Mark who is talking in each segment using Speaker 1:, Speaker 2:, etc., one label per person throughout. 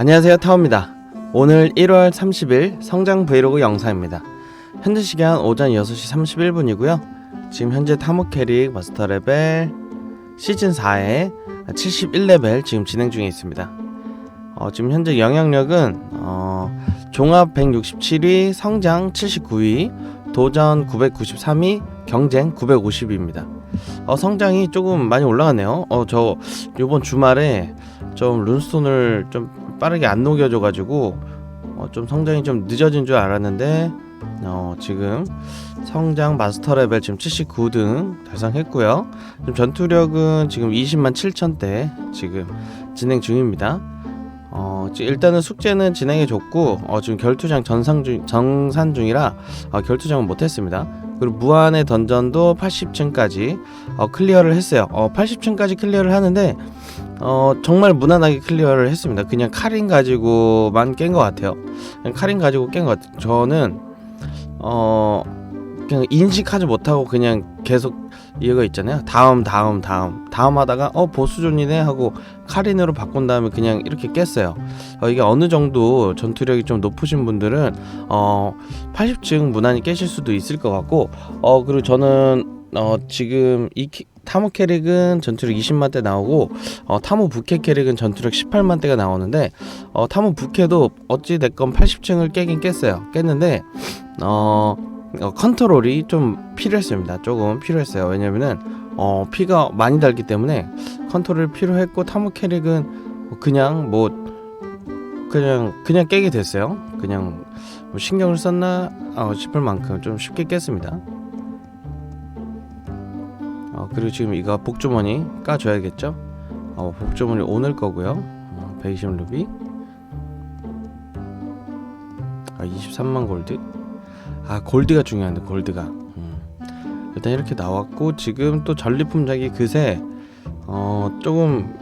Speaker 1: 안녕하세요 타오입니다. 오늘 1월 30일 성장 브이로그 영상입니다. 현재 시간 오전 6시 31분이고요. 지금 현재 타모 캐릭 마스터 레벨 시즌 4에 71레벨 지금 진행 중에 있습니다. 어, 지금 현재 영향력은 어, 종합 167위 성장 79위 도전 993위 경쟁 950위입니다. 어, 성장이 조금 많이 올라갔네요. 어, 저 요번 주말에 좀 룬스톤을 좀 빠르게 안 녹여줘가지고 어, 좀 성장이 좀 늦어진 줄 알았는데 어, 지금 성장 마스터 레벨 지금 79등 달성했고요. 지금 전투력은 지금 20만 7천대 지금 진행 중입니다. 어, 지- 일단은 숙제는 진행해 줬고 어, 지금 결투장 전상 중 정산 중이라 어, 결투장은 못했습니다. 그리고 무한의 던전도 80층까지 어, 클리어를 했어요. 어, 80층까지 클리어를 하는데 어 정말 무난하게 클리어를 했습니다. 그냥 카린 가지고만 깬 것 같아요. 그냥 카린 가지고 깬 것 같아요. 저는 어 그냥 인식하지 못하고 그냥 계속 이거 있잖아요. 다음 다음 다음 다음 하다가 어 보스존이네 하고 카린으로 바꾼 다음에 그냥 이렇게 깼어요. 어, 이게 어느 정도 전투력이 좀 높으신 분들은 어 80층 무난히 깨실 수도 있을 것 같고 어 그리고 저는 어 지금 이 키- 타모 캐릭은 전투력 20만 대 나오고 어, 타모 부캐 캐릭은 전투력 18만 대가 나오는데 어, 타모 부캐도 어찌 됐건 80층을 깨긴 깼어요. 깼는데 어, 어, 컨트롤이 좀 필요했습니다. 조금 필요했어요. 왜냐면은 어, 피가 많이 달기 때문에 컨트롤이 필요했고 타모 캐릭은 그냥 뭐 그냥 그냥 깨게 됐어요. 그냥 뭐 신경을 썼나 어, 싶을 만큼 좀 쉽게 깼습니다. 어, 그리고 지금 이거 복주머니 까줘야겠죠? 어, 복주머니 오늘 거고요. 어, 120 루비. 아, 23만 골드. 아, 골드가 중요한데 골드가. 음. 일단 이렇게 나왔고 지금 또 전리품작이 그새 어, 조금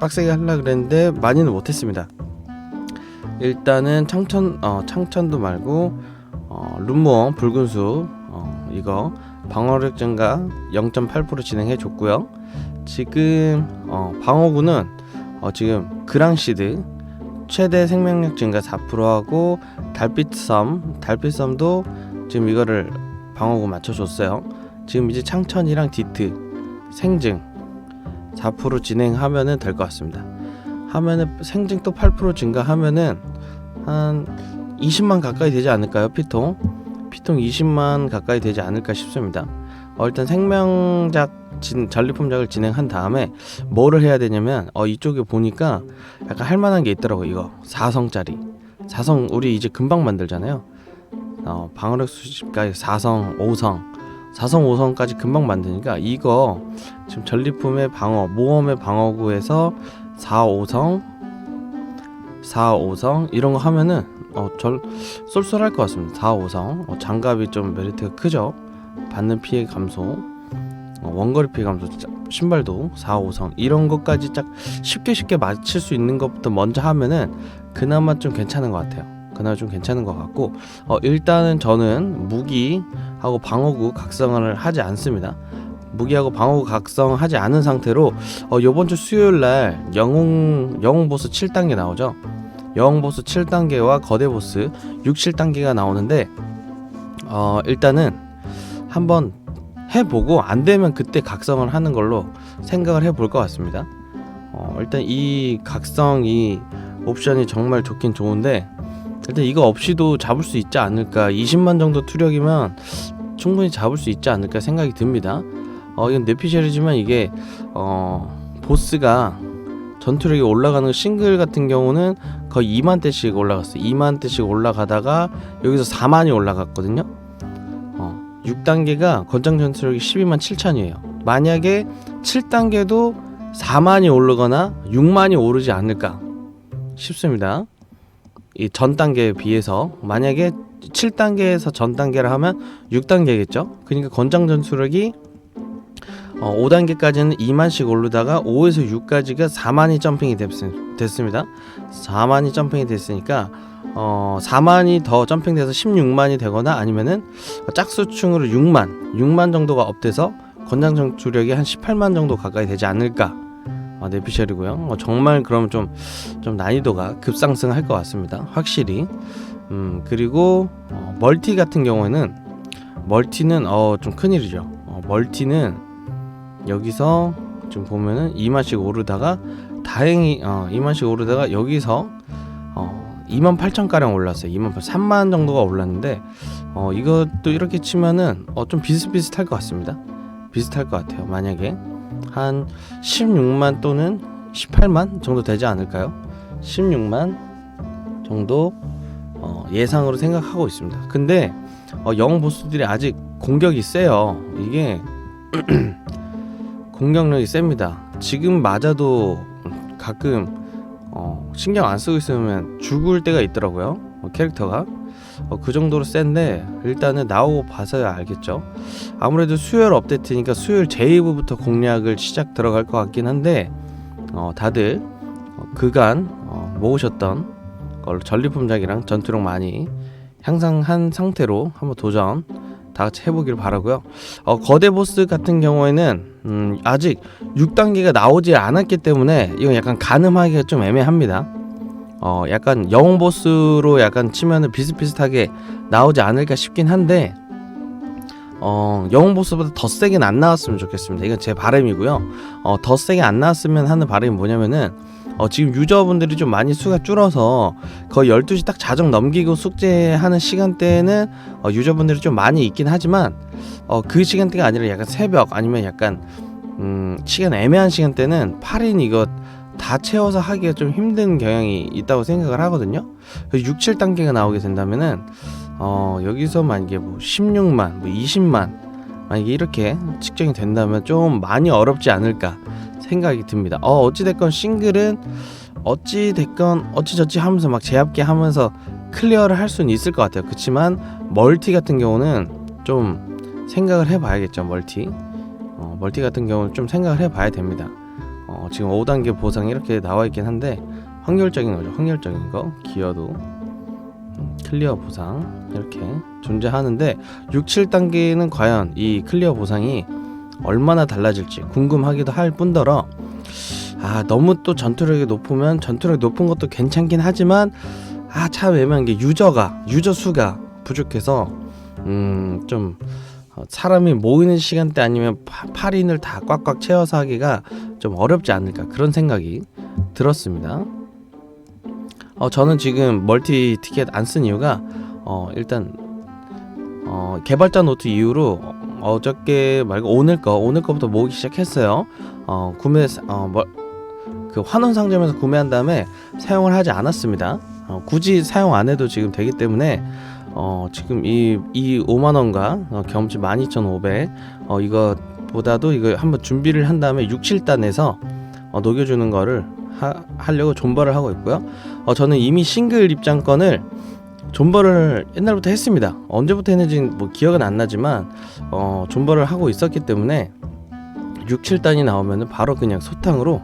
Speaker 1: 빡세게 하려 그랬는데 많이는 못했습니다. 일단은 창천 어, 창천도 말고 어, 룸모어 붉은 숲 어, 이거 방어력 증가 0.8% 진행해 줬고요. 지금 어, 방어구는 어, 지금 그랑시드 최대 생명력 증가 4%하고 달빛섬 달빛섬도 지금 이거를 방어구 맞춰줬어요. 지금 이제 창천이랑 디트 생증 4% 진행하면은 될 것 같습니다. 하면은 생증 또 8% 증가하면은 한 20만 가까이 되지 않을까요 피통? 피통 20만 가까이 되지 않을까 싶습니다. 어, 일단 생명작 진, 전리품작을 진행한 다음에 뭐를 해야 되냐면 어, 이쪽에 보니까 약간 할 만한 게 있더라고 이거 4성짜리 4성 우리 이제 금방 만들잖아요. 어, 방어력 수집까지 4성, 5성 4성, 5성까지 금방 만드니까 이거 지금 전리품의 방어 모험의 방어구에서 4, 5성 4, 5성 이런 거 하면은 어, 절 쏠쏠할 것 같습니다. 4, 5성 어, 장갑이 좀 메리트가 크죠. 받는 피해 감소, 어, 원거리 피해 감소, 짜- 신발도 4, 5성 이런 것까지 딱 쉽게 쉽게 맞출 수 있는 것부터 먼저 하면은 그나마 좀 괜찮은 것 같아요. 그나마 좀 괜찮은 것 같고 어, 일단은 저는 무기하고 방어구 각성을 하지 않습니다. 무기하고 방어구 각성하지 않은 상태로 어, 이번 주 수요일 날 영웅 영웅 보스 7단계 나오죠. 영웅 보스 7단계와 거대 보스 6, 7단계가 나오는데 어, 일단은 한번 해보고 안 되면 그때 각성을 하는 걸로 생각을 해볼 것 같습니다. 어, 일단 이 각성 이 옵션이 정말 좋긴 좋은데 일단 이거 없이도 잡을 수 있지 않을까 20만 정도 투력이면 충분히 잡을 수 있지 않을까 생각이 듭니다. 어, 이건 내피셜이지만 이게 어, 보스가 전투력이 올라가는 싱글 같은 경우는 거의 2만 대씩 올라갔어요. 2만 대씩 올라가다가 여기서 4만이 올라갔거든요. 어, 6단계가 권장 전투력이 12만 7천이에요. 만약에 7단계도 4만이 오르거나 6만이 오르지 않을까 싶습니다. 이 전 단계에 비해서 만약에 7단계에서 전 단계를 하면 6단계겠죠. 그러니까 권장 전투력이 어, 5단계까지는 2만씩 오르다가 5에서 6까지가 4만이 점핑이 됐, 됐습니다. 4만이 점핑이 됐으니까 어, 4만이 더 점핑돼서 16만이 되거나 아니면은 짝수충으로 6만, 6만 정도가 업돼서 권장 전투력이 한 18만 정도 가까이 되지 않을까 어, 내피셜이고요. 어, 정말 그럼 좀, 좀 난이도가 급상승할 것 같습니다. 확실히. 음, 그리고 어, 멀티 같은 경우에는 멀티는 어, 좀 큰일이죠. 어, 멀티는 여기서 지금 보면은 2만씩 오르다가 다행히 어, 2만씩 오르다가 여기서 어, 2만 8천 가량 올랐어요. 2만 8, 3만 정도가 올랐는데 어, 이것도 이렇게 치면은 어, 좀 비슷비슷할 것 같습니다. 비슷할 것 같아요. 만약에 한 16만 또는 18만 정도 되지 않을까요? 16만 정도 어, 예상으로 생각하고 있습니다. 근데 어, 영웅 보스들이 아직 공격이 세요. 이게 공격력이 셉니다. 지금 맞아도 가끔 어, 신경 안 쓰고 있으면 죽을 때가 있더라고요. 어, 캐릭터가 어, 그 정도로 센데 일단은 나오고 봐서야 알겠죠. 아무래도 수요일 업데이트니까 수요일 제2부부터 공략을 시작 들어갈 것 같긴 한데 어, 다들 어, 그간 어, 모으셨던 걸로 전리품작이랑 전투력 많이 향상한 상태로 한번 도전 다 같이 해보길 바라고요. 어, 거대 보스 같은 경우에는 음, 아직 6단계가 나오지 않았기 때문에 이건 약간 가늠하기가 좀 애매합니다. 어, 약간 영웅 보스로 약간 치면은 비슷비슷하게 나오지 않을까 싶긴 한데 어, 영웅 보스보다 더 세게는 안 나왔으면 좋겠습니다. 이건 제 바람이고요. 어, 더 세게 안 나왔으면 하는 바람이 뭐냐면은 어, 지금 유저분들이 좀 많이 수가 줄어서 거의 12시 딱 자정 넘기고 숙제하는 시간대에는 어, 유저분들이 좀 많이 있긴 하지만 어, 그 시간대가 아니라 약간 새벽 아니면 약간 음, 시간 애매한 시간대는 8인 이거 다 채워서 하기가 좀 힘든 경향이 있다고 생각을 하거든요. 6, 7단계가 나오게 된다면은 어, 여기서 만약에 뭐 16만, 뭐 20만 만약에 이렇게 측정이 된다면 좀 많이 어렵지 않을까 생각이 듭니다. 어, 어찌 됐건 싱글은 어찌 됐건 어찌저찌 하면서 막 제압기 하면서 클리어를 할 수는 있을 것 같아요. 그렇지만 멀티 같은 경우는 좀 생각을 해봐야겠죠. 멀티. 어, 멀티 같은 경우는 좀 생각을 해봐야 됩니다. 어, 지금 5단계 보상이 이렇게 나와 있긴 한데 확률적인 거죠. 확률적인 거 기어도 음, 클리어 보상 이렇게 존재하는데 6, 7단계는 과연 이 클리어 보상이 얼마나 달라질지 궁금하기도 할 뿐더러 아 너무 또 전투력이 높으면 전투력이 높은 것도 괜찮긴 하지만 아 참 애매한 게 유저가 유저 수가 부족해서 음좀 어, 사람이 모이는 시간대 아니면 파, 8인을 다 꽉꽉 채워서 하기가 좀 어렵지 않을까 그런 생각이 들었습니다. 어, 저는 지금 멀티 티켓 안 쓴 이유가 어, 일단 어, 개발자 노트 이후로 어저께 말고 오늘 거 오늘 거부터 모으기 시작했어요. 어, 구매 어, 뭐, 그 환원 상점에서 구매한 다음에 사용을 하지 않았습니다. 어, 굳이 사용 안 해도 지금 되기 때문에 어, 지금 이, 이 5만 원과 어, 경험치 12,500 어, 이거보다도 이거 한번 준비를 한 다음에 6, 7단에서 어, 녹여주는 거를 하, 하려고 존버를 하고 있고요. 어, 저는 이미 싱글 입장권을 존버를 옛날부터 했습니다. 언제부터 했는지 뭐 기억은 안 나지만 어, 존버를 하고 있었기 때문에 6, 7단이 나오면 바로 그냥 소탕으로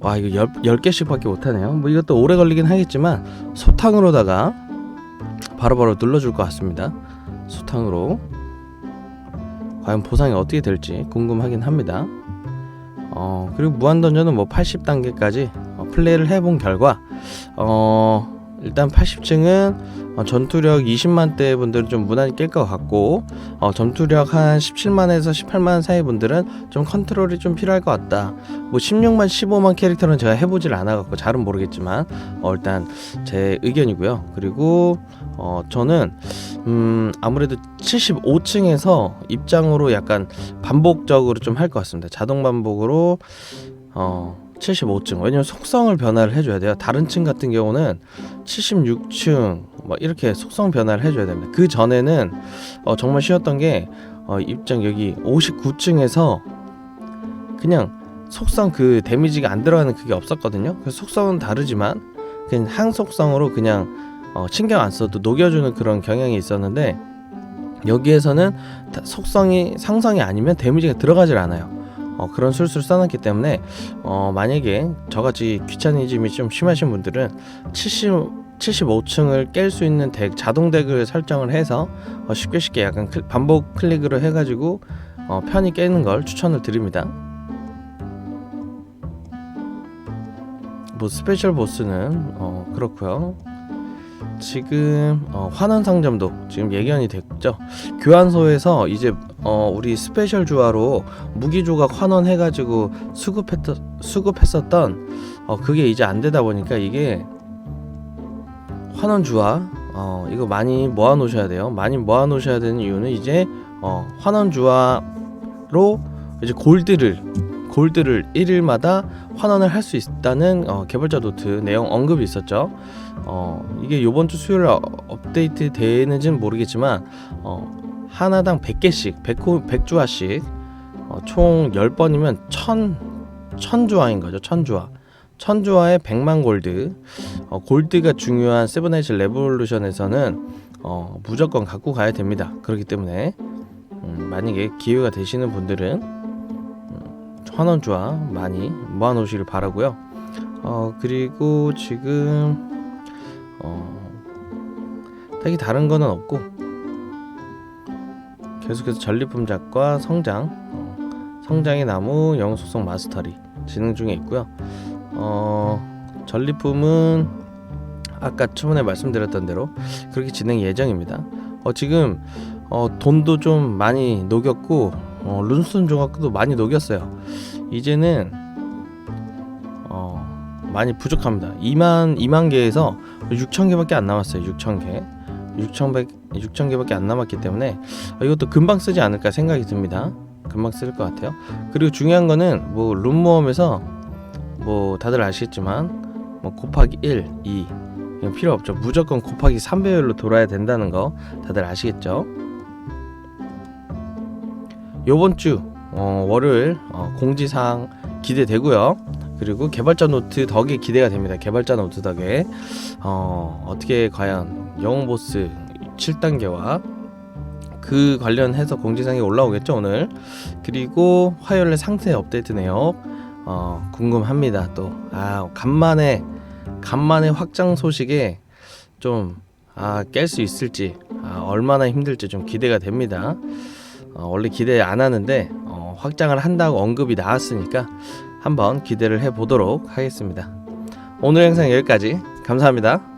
Speaker 1: 와 이거 10, 10개씩 밖에 못하네요. 뭐 이것도 오래 걸리긴 하겠지만 소탕으로다가 바로바로 눌러줄 것 같습니다. 소탕으로 과연 보상이 어떻게 될지 궁금하긴 합니다. 어 그리고 무한 던전은 뭐 80단계까지 어, 플레이를 해본 결과 어 일단 80층은 어, 전투력 20만대 분들은 좀 무난히 깰 것 같고 어, 전투력 한 17만에서 18만 사이 분들은 좀 컨트롤이 좀 필요할 것 같다. 뭐 16만, 15만 캐릭터는 제가 해보질 않아갖고 잘은 모르겠지만 어, 일단 제 의견이고요. 그리고 어, 저는 음, 아무래도 75층에서 입장으로 약간 반복적으로 좀 할 것 같습니다. 자동 반복으로 어, 75층. 왜냐면 속성을 변화를 해줘야 돼요. 다른 층 같은 경우는 76층 뭐 이렇게 속성 변화를 해줘야 됩니다. 그 전에는 어, 정말 쉬웠던 게 어, 입장 여기 59층에서 그냥 속성 그 데미지가 안 들어가는 그게 없었거든요. 그래서 속성은 다르지만 그냥 항속성으로 그냥 어, 신경 안 써도 녹여주는 그런 경향이 있었는데 여기에서는 다- 속성이 상성이 아니면 데미지가 들어가질 않아요 어, 그런 술수를 써놨기 때문에 어, 만약에 저같이 귀차니즘이 좀 심하신 분들은 70 75층을 깰 수 있는 덱 자동 덱을 설정을 해서 어, 쉽게 쉽게 약간 클- 반복 클릭으로 해가지고 어, 편히 깨는 걸 추천을 드립니다. 뭐 스페셜 보스는 어 그렇고요. 지금 어, 환원 상점도 지금 예견이 됐죠. 교환소에서 이제 어, 우리 스페셜 주화로 무기 조각 환원해가지고 수급했 수급했었던 어, 그게 이제 안 되다 보니까 이게 환원 주화 어, 이거 많이 모아 놓으셔야 돼요. 많이 모아 놓으셔야 되는 이유는 이제 어, 환원 주화로 이제 골드를 골드를 1일마다 환원을 할 수 있다는 어, 개발자 노트 내용 언급이 있었죠. 어, 이게 요번 주 수요일 어, 업데이트 되는지는 모르겠지만 어, 하나당 100개씩 100호 100주화씩 어, 총 10번이면 1000 1000주화인 거죠. 1000주화. 1000주화에 100만 골드. 어, 골드가 중요한 세븐에이즈 레볼루션에서는 어, 무조건 갖고 가야 됩니다. 그렇기 때문에 음, 만약에 기회가 되시는 분들은 음, 환원주화 많이 모아놓으시길 바라고요. 어, 그리고 지금 어, 딱히 다른 거는 없고 계속해서 전리품 작과 성장, 어, 성장의 나무 영웅 속성 마스터리 진행 중에 있고요. 어, 전리품은 아까 초반에 말씀드렸던 대로 그렇게 진행 예정입니다. 어, 지금 어, 돈도 좀 많이 녹였고 어, 룬스톤 조각도 많이 녹였어요. 이제는 어, 많이 부족합니다. 2만 2만 개에서 6천 개밖에 안 남았어요. 6천 개. 6천 6천 개밖에 안 남았기 때문에 어, 이것도 금방 쓰지 않을까 생각이 듭니다. 금방 쓸 것 같아요. 그리고 중요한 거는 뭐 룸 모험에서 뭐 다들 아시겠지만 뭐 곱하기 1, 2 이건 필요 없죠. 무조건 곱하기 3배율로 돌아야 된다는 거 다들 아시겠죠? 요번 주 어, 월요일 어, 공지사항 기대되고요. 그리고 개발자 노트 덕에 기대가 됩니다. 개발자 노트 덕에 어, 어떻게 과연 영웅 보스 7단계와 그 관련해서 공지사항이 올라오겠죠 오늘. 그리고 화요일에 상세 업데이트 내역 어, 궁금합니다. 또 아 간만에 간만에 확장 소식에 좀 아, 깰 수 있을지 아, 얼마나 힘들지 좀 기대가 됩니다. 어, 원래 기대 안 하는데 어, 확장을 한다고 언급이 나왔으니까 한번 기대를 해 보도록 하겠습니다. 오늘 영상 여기까지 감사합니다.